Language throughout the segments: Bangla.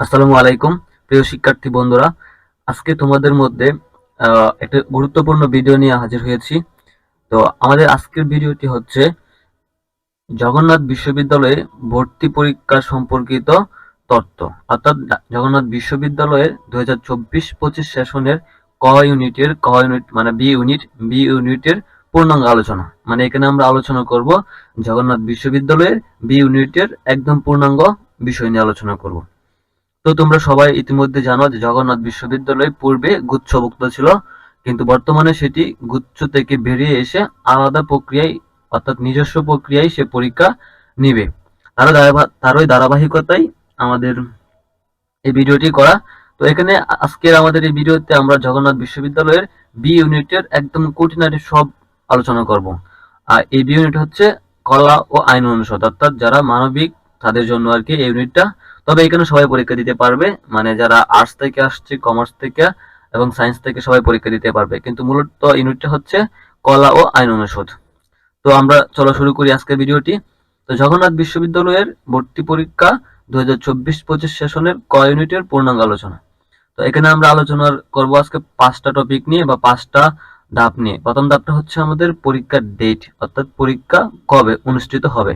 আসসালামু আলাইকুম, প্রিয় শিক্ষার্থী বন্ধুরা। আজকে তোমাদের মধ্যে একটা গুরুত্বপূর্ণ ভিডিও নিয়ে হাজির হয়েছি। তো আমাদের আজকের ভিডিওটি হচ্ছে, জগন্নাথ বিশ্ববিদ্যালয়ে ভর্তি পরীক্ষা সম্পর্কিত তথ্য। অর্থাৎ জগন্নাথ বিশ্ববিদ্যালয়ের দুই হাজার চব্বিশ পঁচিশ সেশনের ক ইউনিটের, ক ইউনিট মানে বি ইউনিট, বি ইউনিটের পূর্ণাঙ্গ আলোচনা। মানে এখানে আমরা আলোচনা করব, জগন্নাথ বিশ্ববিদ্যালয়ের বি ইউনিটের একদম পূর্ণাঙ্গ বিষয় নিয়ে আলোচনা করব। তো তোমরা সবাই ইতিমধ্যে জানো যে জগন্নাথ বিশ্ববিদ্যালয় পূর্বে গুচ্ছভুক্ত ছিল, কিন্তু বর্তমানে সেটি গুচ্ছ থেকে বেরিয়ে এসে আলাদা প্রক্রিয়ায়, অর্থাৎ নিজস্ব প্রক্রিয়ায় সে পরীক্ষা নিবে। তারও তারই ধারাবাহিকতায় আমাদের এই ভিডিওটি করা। তো এখানে আজকের আমাদের এই ভিডিওতে আমরা জগন্নাথ বিশ্ববিদ্যালয়ের বি ইউনিটের একদম খুঁটিনাটি সব আলোচনা করব। আর এই বি ইউনিট হচ্ছে কলা ও আইন অনুষদ, অর্থাৎ যারা মানবিক তাদের জন্য আর কি এই ইউনিটটা তবে এখানে সবাই পরীক্ষা দিতে পারবে। মানে যারা আর্টস থেকে আসছে কমার্স থেকে এবং সায়েন্স থেকে সবাই পরীক্ষা দিতে পারবে। কিন্তু মূলত ইউনিটটা হচ্ছে কলা ও আইন অনুষদ। তো আমরা চলো শুরু করি আজকের ভিডিওটি। তো জগন্নাথ বিশ্ববিদ্যালয়ের ভর্তি পরীক্ষা দু হাজার চব্বিশ পঁচিশ সেশনের ক ইউনিটের পূর্ণাঙ্গ আলোচনা। তো এখানে আমরা আলোচনা করব আজকে পাঁচটা টপিক নিয়ে বা পাঁচটা ধাপ নিয়ে। প্রথম ধাপটা হচ্ছে আমাদের পরীক্ষার ডেট অর্থাৎ পরীক্ষা কবে অনুষ্ঠিত হবে।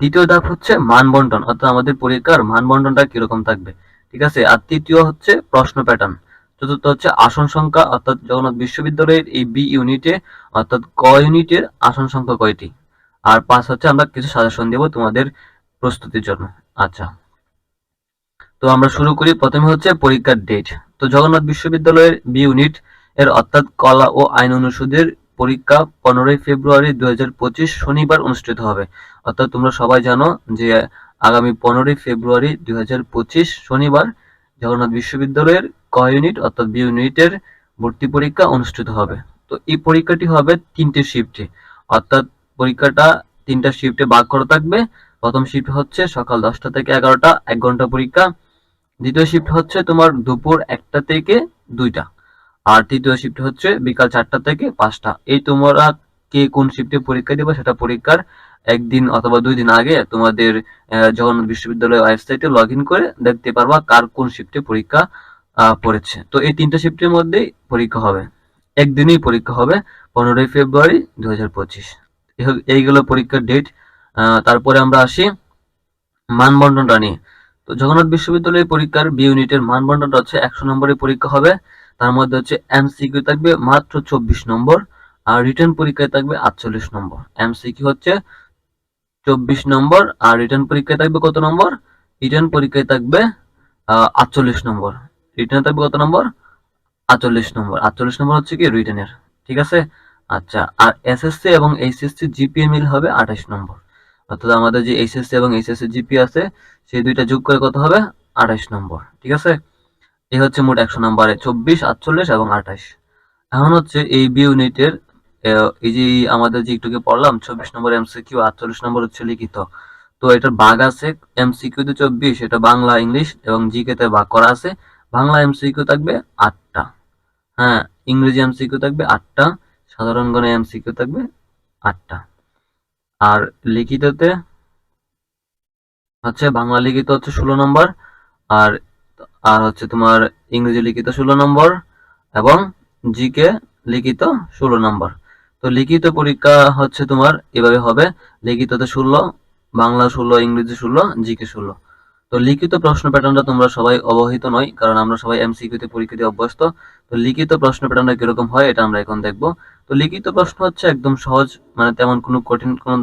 দ্বিতীয় ধাপ হচ্ছে মান বন্টন অর্থাৎ আমাদের পরীক্ষার মান বন্টনটা কীরকম থাকবে? ঠিক আছে? আর তৃতীয় হচ্ছে প্রশ্ন প্যাটার্ন চতুর্থ হচ্ছে আসন সংখ্যা, অর্থাৎ জগন্নাথ বিশ্ববিদ্যালয়ের এই বি ইউনিটে অর্থাৎ ক ইউনিটের আসন সংখ্যা কয়টি? আর পাঁচ হচ্ছে আমরা কিছু সাজেশন দেব তোমাদের প্রস্তুতির জন্য। আচ্ছা। তো আমরা শুরু করি, প্রথমে হচ্ছে পরীক্ষার ডেট তো জগন্নাথ বিশ্ববিদ্যালয়ের বি ইউনিট এর অর্থাৎ কলা ও আইন অনুষদের পরীক্ষা পনেরোই ফেব্রুয়ারি দুই হাজার পঁচিশ শনিবার অনুষ্ঠিত হবে। অর্থাৎ তোমরা সবাই জানো যে আগামী পনেরোই ফেব্রুয়ারি দুই হাজার পঁচিশ শনিবার জগন্নাথ বিশ্ববিদ্যালয়ের ক ইউনিট অর্থাৎ বি ইউনিটের ভর্তি পরীক্ষা অনুষ্ঠিত হবে। তো এই পরীক্ষাটি হবে তিনটে শিফটে। অর্থাৎ পরীক্ষাটা তিনটা শিফটে ভাগ করা থাকবে। প্রথম শিফট হচ্ছে সকাল দশটা থেকে এগারোটা, এক ঘণ্টা পরীক্ষা। দ্বিতীয় শিফট হচ্ছে তোমার দুপুর একটা থেকে দুইটা। আর তৃতীয় শিফট হচ্ছে বিকাল চারটা থেকে পাঁচটা। এই তোমরা কে কোন শিফটে পরীক্ষা দিবে সেটা পরীক্ষার একদিন অথবা দুই দিন আগে তোমাদের জগন্নাথ বিশ্ববিদ্যালয় ওয়েবসাইটে লগ করে দেখতে পারবা কার কোন শিফটে পরীক্ষা পড়েছে। তো এই তিনটা শিফটের মধ্যেই পরীক্ষা হবে। একদিনেই পরীক্ষা হবে পনেরোই ফেব্রুয়ারি দু হাজার পঁচিশ এইগুলো পরীক্ষার ডেট তারপরে আমরা আসি মানবন্টনটা নিয়ে তো জগন্নাথ বিশ্ববিদ্যালয়ের পরীক্ষার বি ইউনিটের মানবন্টনটা হচ্ছে একশো নম্বরের পরীক্ষা হবে। তার মধ্যে হচ্ছে এমসিকিউ থাকবে মাত্র চব্বিশ নম্বর আর রিটার্ন পরীক্ষায় থাকবে আটচল্লিশ নম্বর। এমসিকিউ হচ্ছে চব্বিশ নম্বর আর রিটার্ন পরীক্ষায় থাকবে কত নম্বর? রিটার্ন পরীক্ষায় থাকবে আটচল্লিশ নম্বর। রিটার্নে থাকবে কত নম্বর? আটচল্লিশ নম্বর। আটচল্লিশ নম্বর হচ্ছে কি? রিটার্নের। ঠিক আছে? আচ্ছা আর এসএসসি এবং এইচএসসি জিপিএ মিল হবে আঠাশ নম্বর। অর্থাৎ আমাদের যে এইচএসসি এবং এইচএসসি জিপি আছে, সেই দুইটা যোগ করে কত হবে? আঠাশ নম্বর। ঠিক আছে? এই হচ্ছে মোট একশো নম্বরে চব্বিশ, আটচল্লিশ এবং আঠাশ। এখন হচ্ছে এই বি ইউনিটের এই যে আমাদের যে একটুকে পড়লাম, চব্বিশ নম্বর এমসিকিউ আটচল্লিশ নম্বর হচ্ছে লিখিত। তো এটার ভাগ আছে এমসিকিউ তে চব্বিশ, এটা বাংলা, ইংলিশ এবং জিকে তে ভাগ করা আছে। বাংলা এমসিকিউ থাকবে আটটা। হ্যাঁ ইংরেজি এমসিকিউ থাকবে আটটা, সাধারণ গণে এমসিকিউ থাকবে আটটা। আর লিখিততে হচ্ছে, বাংলা লিখিত হচ্ছে ষোলো নম্বর, আর আর হচ্ছে তোমার ইংরেজি লিখিত ষোলো নম্বর এবং জিকে লিখিত ষোলো নম্বর। তো লিখিত পরীক্ষা হচ্ছে তোমার এভাবে হবে, লিখিততে ষোলো, বাংলা ষোলো, ইংরেজি ষোলো জিকে ষোলো। তো লিখিত প্রশ্ন প্যাটার্নটা তোমরা সবাই অবহিত নয়, কারণ আমরা সবাই এমসিকিউতে পরীক্ষা দিয়ে অভ্যস্ত। তো লিখিত প্রশ্ন প্যাটার্নটা কীরকম হয় এটা আমরা এখন দেখব। তো লিখিত প্রশ্ন হচ্ছে একদম সহজ মানে তেমন কোনো কঠিন কোনো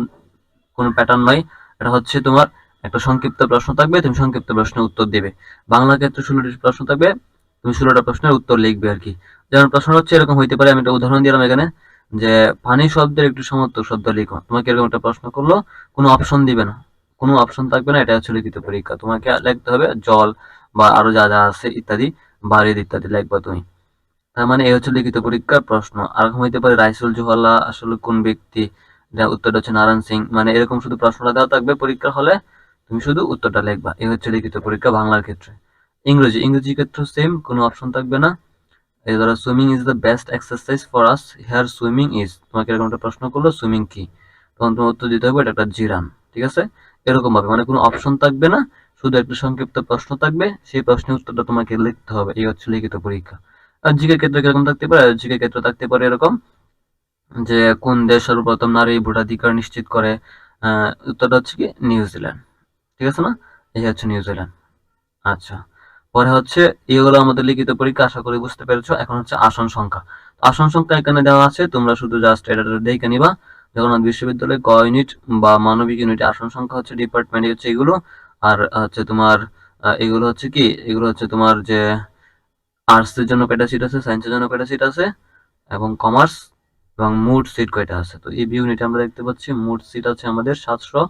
কোনো প্যাটার্ন নয়। এটা হচ্ছে তোমার একটা সংক্ষিপ্ত প্রশ্ন থাকবে, তুমি সংক্ষিপ্ত প্রশ্নের উত্তর দেবে। বাংলা ক্ষেত্রে ষোলোটি প্রশ্ন থাকবে, তুমি ষোলোটা প্রশ্নের উত্তর লিখবে আর কি। যেমন প্রশ্ন হচ্ছে, এরকম হইতে পারে, আমি একটা উদাহরণ দিলাম এখানে, যে পানি শব্দের একটি সমর্থক শব্দ লিখো। তোমাকে এরকম একটা প্রশ্ন করল, কোনো অপশন দিবে না। কোনো অপশন থাকবে না এটা হচ্ছে লিখিত পরীক্ষা। তোমাকে লিখতে হবে জল বা আরও যা যা আছে, ইত্যাদি, বাড়ির ইত্যাদি লিখবা তুমি। তার মানে এই হচ্ছে লিখিত পরীক্ষার প্রশ্ন। আর হইতে পারে, রাইসুল জোহল্লা আসলে কোন ব্যক্তি? উত্তরটা হচ্ছে নারায়ণ সিং। মানে এরকম শুধু প্রশ্নটা দেওয়া থাকবে পরীক্ষার হলে। তুমি শুধু উত্তরটা লিখবা। এই হচ্ছে লিখিত পরীক্ষা বাংলার ক্ষেত্রে। ইংরেজি ইংরেজি ক্ষেত্রে সেম কোনো অপশন থাকবে না। এই ধরো swimming is the best exercise for us here swimming is তোমাকে এরকম একটা প্রশ্ন করল সুইমিং কি? তখন তোমার উত্তর দিতে হবে, এটা একটা জিরান ঠিক আছে? এরকম ভাবে মানে কোনো অপশন থাকবে না, শুধু একটা সংক্ষিপ্ত প্রশ্ন থাকবে, সেই প্রশ্নের উত্তরটা তোমাকে লিখতে হবে, এই হচ্ছে লিখিত পরীক্ষা। আর জিকে ক্ষেত্রে কীরকম থাকতে পারে? জিকে ক্ষেত্রে থাকতে পারে এরকম যে, কোন দেশ সর্বপ্রথম নারী ভোটাধিকার নিশ্চিত করে? উত্তরটা হচ্ছে কি, নিউজিল্যান্ড। ঠিক আছে না? এই হচ্ছে নিউজিল্যান্ড আচ্ছা। পরে হচ্ছে, এগুলো আমাদের লিখিত পরীক্ষা, আশা করি বুঝতে পেরেছ। এখন হচ্ছে আসন সংখ্যা। আসন সংখ্যা এখানে দেওয়া আছে। তোমরা শুধু জাস্ট এটা দেখে নিবা। জগন্নাথ বিশ্ববিদ্যালয়ে ক ইউনিট বা মানবিক ইউনিট আসন সংখ্যা হচ্ছে ডিপার্টমেন্ট হচ্ছে এগুলো। আর হচ্ছে তোমার এগুলো হচ্ছে কি? এগুলো হচ্ছে তোমার যে আর্টস এর জন্য কয়টা সিট আছে? সায়েন্সের জন্য কয়টা সিট আছে? এবং কমার্স এবং মোট সিট কয়টা আছে? তো এই ইউনিটে আমরা দেখতে পাচ্ছি মোট সিট আছে আমাদের সাতশো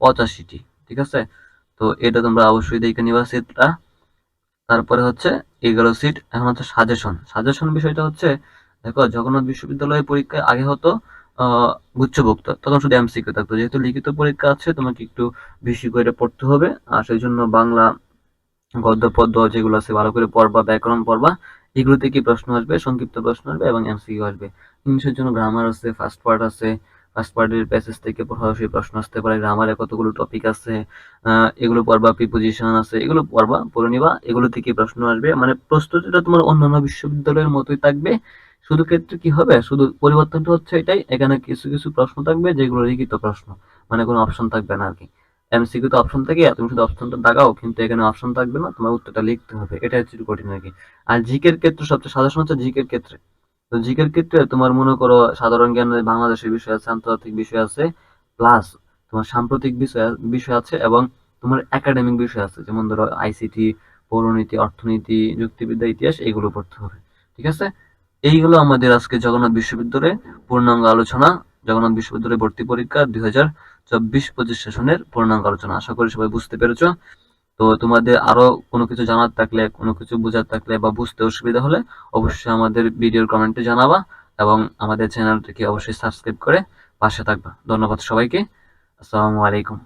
পঁচাশিটি। ঠিক আছে? তো এটা তোমরা অবশ্যই দেখে নিবা সিটটা তারপরে হচ্ছে এগারো সিট এখন হচ্ছে সাজেশন সাজেশন বিষয়টা হচ্ছে, দেখো জগন্নাথ বিশ্ববিদ্যালয়ের পরীক্ষায় আগে হতো গুচ্ছভুক্ত, তখন শুধু এমসিকিউ থাকতো। যেহেতু লিখিত পরীক্ষা আছে, তোমাকে একটু বেশি করে পড়তে হবে। আর সেই জন্য বাংলা গদ্য পদ্য যেগুলো আছে, ভালো করে পড়বা, ব্যাকরণ পড়বা এগুলো থেকে প্রশ্ন আসবে? সংক্ষিপ্ত প্রশ্ন আসবে এবং এমসিকিউ আসবে। ইংলিশের জন্য গ্রামার আছে ফার্স্ট পার্ট আছে পার্টের প্যাসেজ থেকে সরাসরি প্রশ্ন আসতে পারে গ্রামারে কতগুলো টপিক আছে এগুলো পড়বা প্রিপোজিশন আছে, এগুলো পড়বা, পড়ে নিবা, এগুলো থেকে প্রশ্ন আসবে। মানে প্রস্তুতিটা তোমার অন্যান্য বিশ্ববিদ্যালয়ের মতোই থাকবে। শুধু ক্ষেত্রে কি হবে? শুধু পরিবর্তনটা হচ্ছে এটাই, এখানে কিছু কিছু প্রশ্ন থাকবে, যেগুলো লিখিত প্রশ্ন মানে কোনো অপশন থাকবে না আর কি এমসিকিউ তো অপশন থাকে তুমি শুধু অপশনটা দাগাও, কিন্তু এখানে অপশন থাকবে না, তোমার উত্তরটা লিখতে হবে এটা হচ্ছে কঠিন আর কি আর জিকের ক্ষেত্রে সবচেয়ে সাধারণ হচ্ছে জিকের ক্ষেত্রে। তো জিকের ক্ষেত্রে তোমার মনে করো সাধারণ জ্ঞান বাংলাদেশের বিষয় আছে, আন্তর্জাতিক বিষয় আছে প্লাস তোমার সাম্প্রতিক বিষয় বিষয় আছে এবং তোমার একাডেমিক বিষয় আছে। যেমন ধরো আইসিটি পৌরনীতি, অর্থনীতি, যুক্তিবিদ্যা, ইতিহাস এগুলো পড়তে হবে, ঠিক আছে? এইগুলো আমাদের আজকে জগন্নাথ বিশ্ববিদ্যালয়ে পূর্ণাঙ্গ আলোচনা, জগন্নাথ বিশ্ববিদ্যালয়ে ভর্তি পরীক্ষা দুই হাজার চব্বিশ পঁচিশ সেশনের পূর্ণাঙ্গ আলোচনা। আশা করি সবাই বুঝতে পেরেছ। তো তোমাদের আরও কোনো কিছু জানার থাকলে, কোনো কিছু বোঝার থাকলে বা বুঝতে অসুবিধা হলে অবশ্যই আমাদের ভিডিওর কমেন্টে জানাবা এবং আমাদের চ্যানেলটিকে অবশ্যই সাবস্ক্রাইব করে পাশে থাকবা। ধন্যবাদ সবাইকে। আসসালামু আলাইকুম।